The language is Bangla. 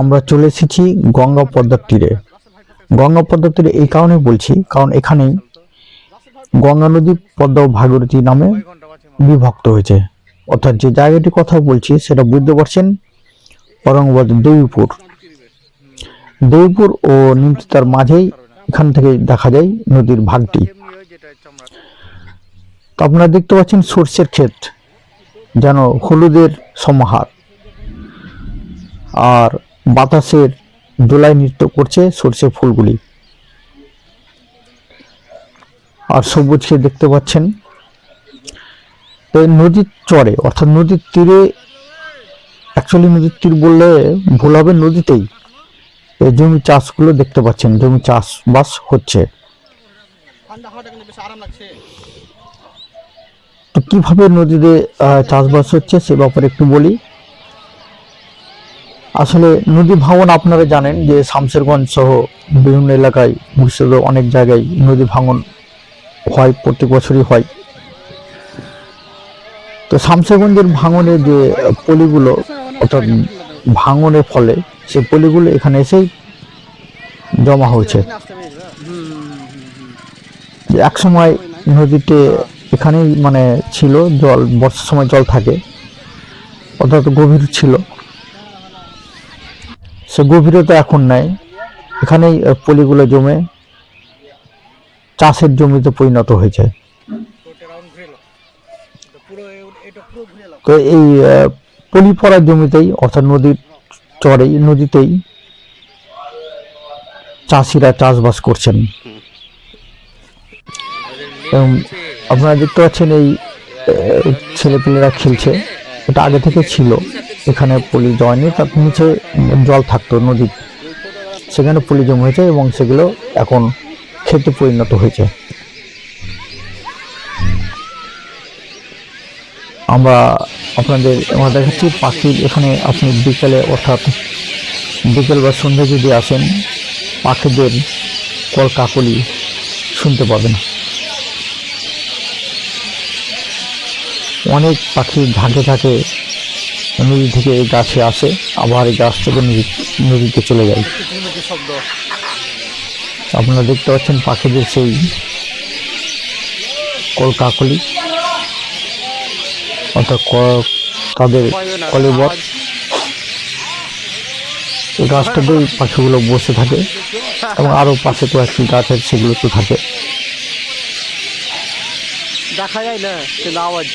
আমরা চলে এসেছি গঙ্গা পদ্মার তীরে। গঙ্গা পদ্মার তীরে এই কারণে বলছি, কারণ এখানেই গঙ্গা নদী পদ্মা ও ভাগীরথী নামে বিভক্ত হয়েছে। অর্থাৎ যে জায়গাটির কথা বলছি, সেটা বুঝতে পারছেন ঔরঙ্গাবাদের দেবীপুর দেবীপুর ও নিমতিতার মাঝেই এখান থেকে দেখা যায় নদীর ভাগটি। আপনারা দেখতে পাচ্ছেন সর্ষের ক্ষেত, যেন হলুদের সমাহার। আর বাতাসের দোলায় নৃত্য করছে সর্ষে ফুলগুলি। আর সবুজ ক্ষেত দেখতে পাচ্ছেন তো নদীর চরে, অর্থাৎ নদীর তীরে অ্যাকচুয়ালি নদীর তীর বললে ভুল হবে নদীতেই। এই জমি চাষগুলো দেখতে পাচ্ছেন, জমি চাষবাস হচ্ছে। তো কীভাবে নদীতে চাষবাস হচ্ছে সে ব্যাপারে একটু বলি। আসলে নদী ভাঙন আপনারা জানেন যে শামশেরগঞ্জ সহ বিভিন্ন এলাকায় মুর্শিদাবাদে অনেক জায়গায় নদী ভাঙন হয় প্রত্যেক বছরই হয়। তো শামসেরগঞ্জের ভাঙনের যে পলিগুলো, অর্থাৎ ভাঙনের ফলে সে পলিগুলো এখানে এসেই জমা হয়েছে। এক সময় নদীতে এখানেই মানে ছিল, জল, বর্ষার সময় জল থাকে, অর্থাৎ গভীর ছিল। সে গভীরতা এখন নাই। এখানেই পলিগুলো জমে চাষের জমিতে পরিণত হয়েছে। তো এই পলি পড়া জমিতেই, অর্থাৎ নদীর চরেই নদীতেই চাষিরা চাষবাস করছেন। আপনারা দেখতে পাচ্ছেন এই ছেলেপেলেরা খেলছে। এটা আগে থেকে ছিল। এখানে পলি জয়নি তার নিচে জল থাকতো নদী। সেখানে পলি জমে হয়েছে এবং সেগুলো এখন খেতে পরিণত হয়েছে। আমরা আপনাদের আমরা দেখাচ্ছি পাখির এখানে আপনি বিকেলে অর্থাৎ বিকেল বা সন্ধ্যা যদি আসেন, পাখিদের কলকাকলি শুনতে পাবেন। অনেক পাখি ঝাঁকে ঝাঁকে নদী থেকে এই গাছে আসে, আবার এই গাছ থেকে নদী, নদীতে চলে যায়। আপনারা দেখতে পাচ্ছেন পাখিদের সেই কলকাকলি, অর্থাৎ তাদের কলিবর। এই গাছটাতেই পাখিগুলো বসে থাকে, এবং আরও পাশে তো একটি গাছ আছে সেগুলো তো থাকে। দেখা যায় না আওয়াজ।